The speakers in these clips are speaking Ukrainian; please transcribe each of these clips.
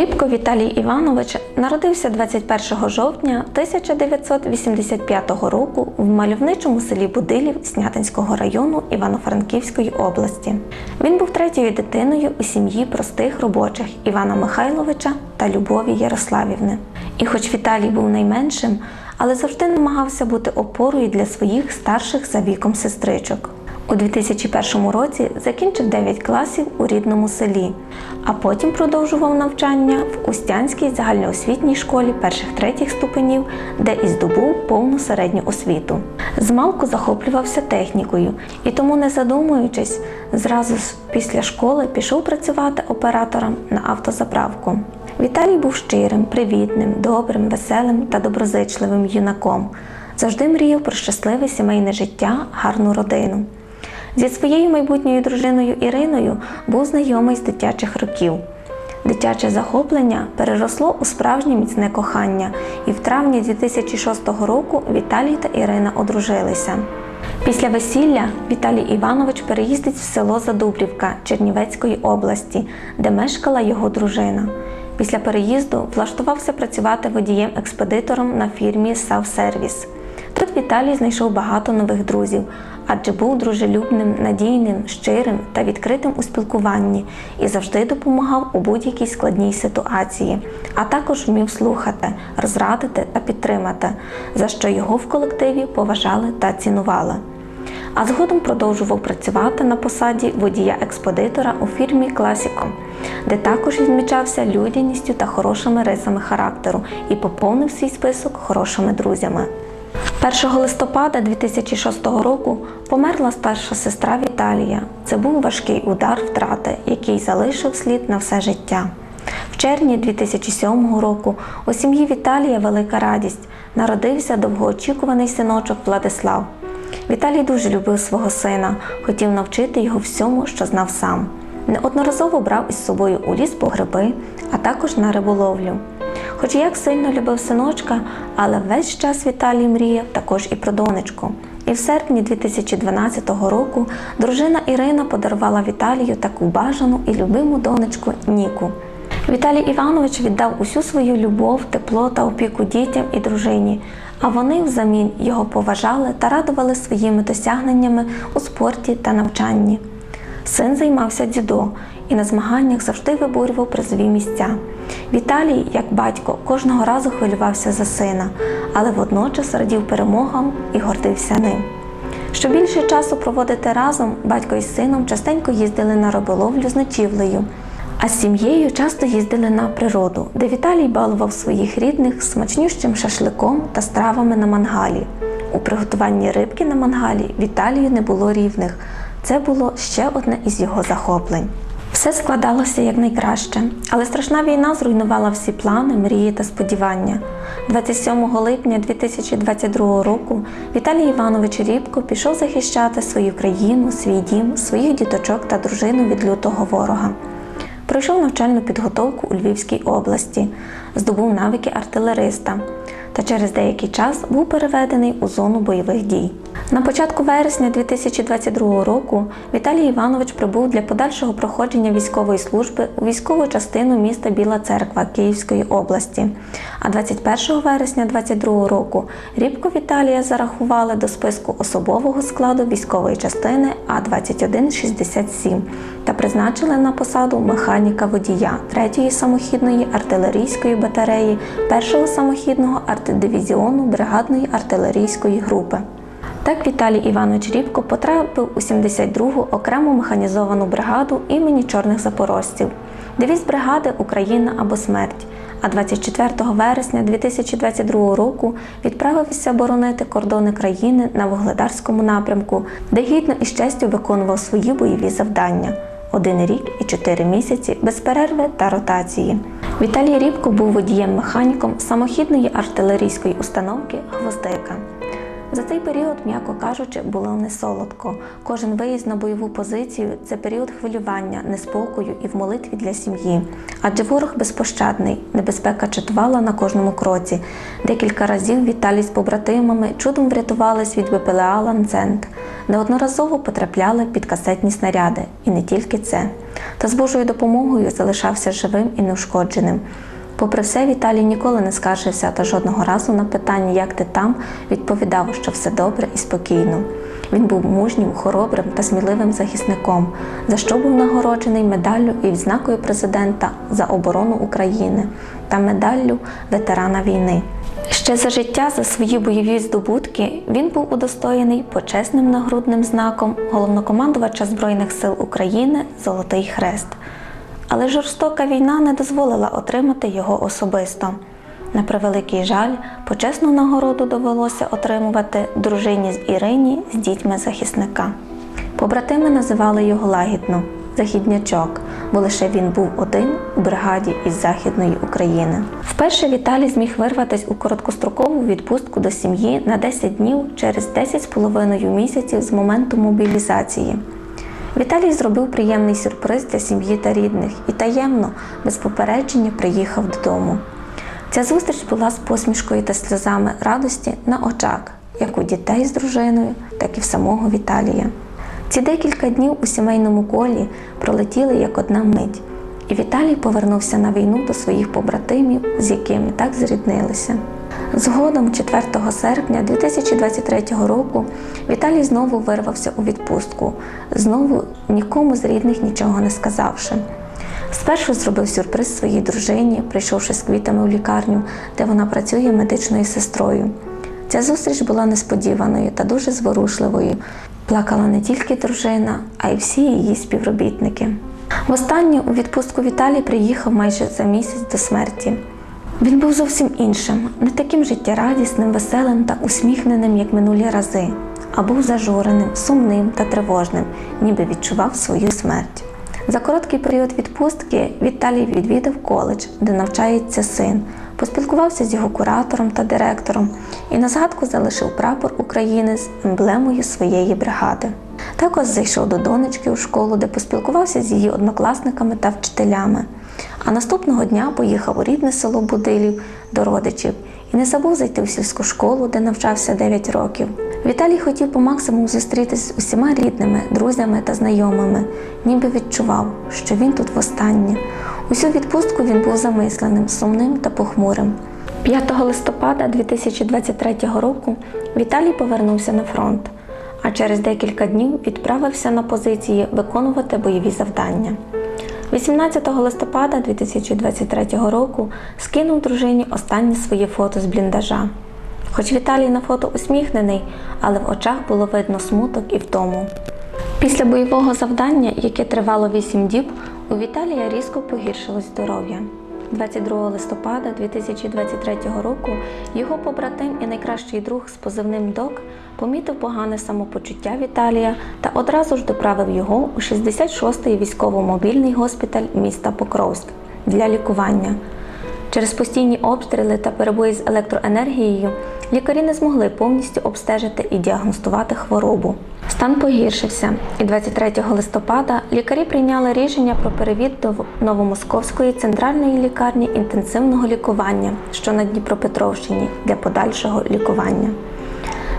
Рібко Віталій Іванович народився 21 жовтня 1985 року в мальовничому селі Будилів Снятинського району Івано-Франківської області. Він був третьою дитиною у сім'ї простих робочих Івана Михайловича та Любові Ярославівни. І хоч Віталій був найменшим, але завжди намагався бути опорою для своїх старших за віком сестричок. У 2001 році закінчив 9 класів у рідному селі, а потім продовжував навчання в Устянській загальноосвітній школі перших третіх ступенів, де і здобув повну середню освіту. Змалку захоплювався технікою і тому, не задумуючись, зразу після школи пішов працювати оператором на автозаправку. Віталій був щирим, привітним, добрим, веселим та доброзичливим юнаком. Завжди мріяв про щасливе сімейне життя, гарну родину. Зі своєю майбутньою дружиною Іриною був знайомий з дитячих років. Дитяче захоплення переросло у справжнє міцне кохання, і в травні 2006 року Віталій та Ірина одружилися. Після весілля Віталій Іванович переїздить в село Задубрівка Чернівецької області, де мешкала його дружина. Після переїзду влаштувався працювати водієм-експедитором на фірмі «Савсервіс». Тут Віталій знайшов багато нових друзів, адже був дружелюбним, надійним, щирим та відкритим у спілкуванні і завжди допомагав у будь-якій складній ситуації, а також вмів слухати, розрадити та підтримати, за що його в колективі поважали та цінували. А згодом продовжував працювати на посаді водія-експедитора у фірмі Класіком, де також відмічався людяністю та хорошими рисами характеру і поповнив свій список хорошими друзями. 1 листопада 2006 року померла старша сестра Віталія. Це був важкий удар втрати, який залишив слід на все життя. В червні 2007 року у сім'ї Віталія велика радість. Народився довгоочікуваний синочок Владислав. Віталій дуже любив свого сина, хотів навчити його всьому, що знав сам. Неодноразово брав із собою у ліс по гриби, а також на риболовлю. Хоч як сильно любив синочка, але весь час Віталій мріяв також і про донечку. І в серпні 2012 року дружина Ірина подарувала Віталію таку бажану і любиму донечку Ніку. Віталій Іванович віддав усю свою любов, тепло та опіку дітям і дружині, а вони взамін його поважали та радували своїми досягненнями у спорті та навчанні. Син займався дзюдо і на змаганнях завжди виборював призові місця. Віталій, як батько, кожного разу хвилювався за сина, але водночас радів перемогам і гордився ним. Щоб більше часу проводити разом, батько із сином частенько їздили на риболовлю з ночівлею, а з сім'єю часто їздили на природу, де Віталій балував своїх рідних смачнющим шашликом та стравами на мангалі. У приготуванні рибки на мангалі Віталію не було рівних. Це було ще одне із його захоплень. Все складалося якнайкраще, але страшна війна зруйнувала всі плани, мрії та сподівання. 27 липня 2022 року Віталій Іванович Рібко пішов захищати свою країну, свій дім, своїх діточок та дружину від лютого ворога. Пройшов навчальну підготовку у Львівській області, здобув навики артилериста та через деякий час був переведений у зону бойових дій. На початку вересня 2022 року Віталій Іванович прибув для подальшого проходження військової служби у військову частину міста Біла Церква Київської області. А 21 вересня 2022 року Рібко Віталія зарахували до списку особового складу військової частини А2167 та призначили на посаду механіка водія 3-ї самохідної артилерійської батареї 1-го самохідного артдивізіону бригадної артилерійської групи. Так Віталій Іванович Рібко потрапив у 72-гу окрему механізовану бригаду імені чорних запорожців. Девіз бригади Україна або смерть. А 24 вересня 2022 року відправився боронити кордони країни на Вугледарському напрямку, де гідно і з виконував свої бойові завдання. Один рік і чотири місяці без перерви та ротації. Віталій Рібко був водієм-механіком самохідної артилерійської установки Гвоздика. За цей період, м'яко кажучи, було не солодко. Кожен виїзд на бойову позицію це період хвилювання, неспокою і в молитві для сім'ї. Адже ворог безпощадний, небезпека чатувала на кожному кроці. Декілька разів Віталій з побратимами чудом врятувались від БПЛА Ланцент. Неодноразово потрапляли під касетні снаряди, і не тільки це. Та з Божою допомогою залишався живим і неушкодженим. Попри все, Віталій ніколи не скаржився та жодного разу на питання, як ти там, відповідав, що все добре і спокійно. Він був мужнім, хоробрим та сміливим захисником, за що був нагороджений медаллю і відзнакою президента за оборону України та медаллю ветерана війни. Ще за життя за свої бойові здобутки він був удостоєний почесним нагрудним знаком головнокомандувача Збройних сил України Золотий Хрест. Але жорстока війна не дозволила отримати його особисто. На превеликий жаль, почесну нагороду довелося отримувати дружині з Ірині з дітьми захисника. Побратими називали його лагідно західнячок, бо лише він був один у бригаді із Західної України. Вперше Віталій зміг вирватися у короткострокову відпустку до сім'ї на 10 днів через 10,5 місяців з моменту мобілізації. Віталій зробив приємний сюрприз для сім'ї та рідних і таємно, без попередження, приїхав додому. Ця зустріч була з посмішкою та сльозами радості на очах, як у дітей з дружиною, так і в самого Віталія. Ці декілька днів у сімейному колі пролетіли як одна мить, і Віталій повернувся на війну до своїх побратимів, з якими так зріднилися. Згодом, 4 серпня 2023 року, Віталій знову вирвався у відпустку, знову нікому з рідних нічого не сказавши. Спершу зробив сюрприз своїй дружині, прийшовши з квітами у лікарню, де вона працює медичною сестрою. Ця зустріч була несподіваною та дуже зворушливою. Плакала не тільки дружина, а й всі її співробітники. Востаннє у відпустку Віталій приїхав майже за місяць до смерті. Він був зовсім іншим, не таким життєрадісним, веселим та усміхненим, як минулі рази, а був зажуреним, сумним та тривожним, ніби відчував свою смерть. За короткий період відпустки Віталій відвідав коледж, де навчається син, поспілкувався з його куратором та директором і на згадку залишив прапор України з емблемою своєї бригади. Також зайшов до донечки у школу, де поспілкувався з її однокласниками та вчителями. А наступного дня поїхав у рідне село Будилів до родичів і не забув зайти в сільську школу, де навчався 9 років. Віталій хотів по максимуму зустрітись з усіма рідними, друзями та знайомими, ніби відчував, що він тут востаннє. Усю відпустку він був замисленим, сумним та похмурим. 5 листопада 2023 року Віталій повернувся на фронт, а через декілька днів відправився на позиції виконувати бойові завдання. 18 листопада 2023 року скинув дружині останні свої фото з бліндажа. Хоч Віталій на фото усміхнений, але в очах було видно смуток і втому. Після бойового завдання, яке тривало 8 діб, у Віталія різко погіршилось здоров'я. 22 листопада 2023 року його побратим і найкращий друг з позивним Док помітив погане самопочуття Віталія та одразу ж доправив його у 66-й військово-мобільний госпіталь міста Покровськ для лікування. Через постійні обстріли та перебої з електроенергією лікарі не змогли повністю обстежити і діагностувати хворобу. Стан погіршився, і 23 листопада лікарі прийняли рішення про перевід до Новомосковської центральної лікарні інтенсивного лікування, що на Дніпропетровщині, для подальшого лікування.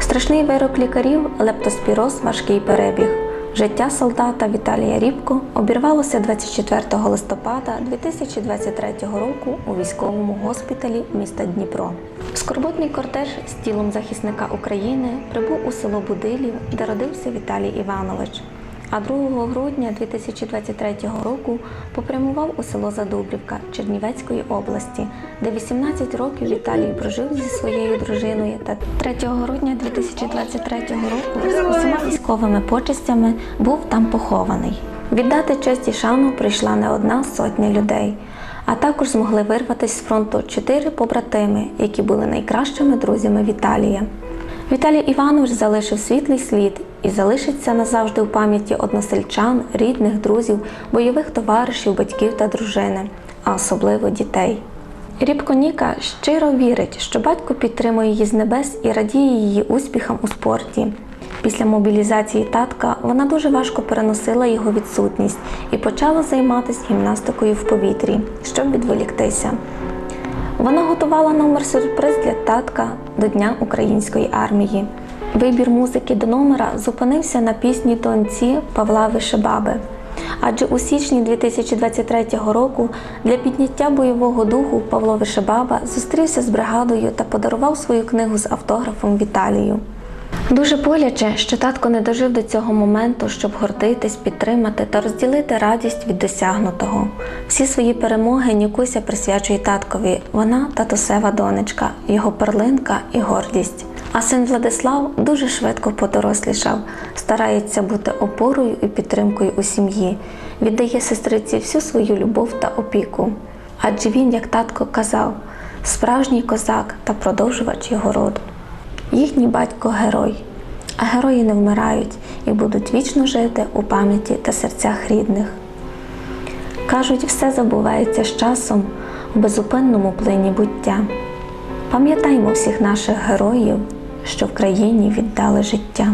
Страшний вирок лікарів лептоспіроз, важкий перебіг. Життя солдата Віталія Рібко обірвалося 24 листопада 2023 року у військовому госпіталі міста Дніпро. Скорботний кортеж з тілом захисника України прибув у село Будилів, де родився Віталій Іванович. А 2 грудня 2023 року попрямував у село Задубрівка Чернівецької області, де 18 років Віталій прожив зі своєю дружиною та 3 грудня 2023 року з усіма військовими почестями був там похований. Віддати честь і шану прийшла не одна сотня людей, а також змогли вирватися з фронту чотири побратими, які були найкращими друзями Віталія. Віталій Іванович залишив світлий слід і залишиться назавжди в пам'яті односельчан, рідних, друзів, бойових товаришів, батьків та дружини, а особливо дітей. Рібко Ніка щиро вірить, що батько підтримує її з небес і радіє її успіхам у спорті. Після мобілізації татка вона дуже важко переносила його відсутність і почала займатися гімнастикою в повітрі, щоб відволіктися. Вона готувала номер сюрприз для татка до Дня української армії. Вибір музики до номера зупинився на пісні тонці Павла Вишебаби. Адже у січні 2023 року для підняття бойового духу Павло Вишебаба зустрівся з бригадою та подарував свою книгу з автографом Віталію. Дуже боляче, що татко не дожив до цього моменту, щоб гордитись, підтримати та розділити радість від досягнутого. Всі свої перемоги Нікуся присвячує таткові. Вона татусева донечка, його перлинка і гордість. А син Владислав дуже швидко подорослішав, старається бути опорою і підтримкою у сім'ї, віддає сестриці всю свою любов та опіку. Адже він, як татко казав, справжній козак та продовжувач його роду. Їхній батько герой, а герої не вмирають і будуть вічно жити у пам'яті та серцях рідних. Кажуть, все забувається з часом у безупинному плині буття. Пам'ятаймо всіх наших героїв, що в країні віддали життя.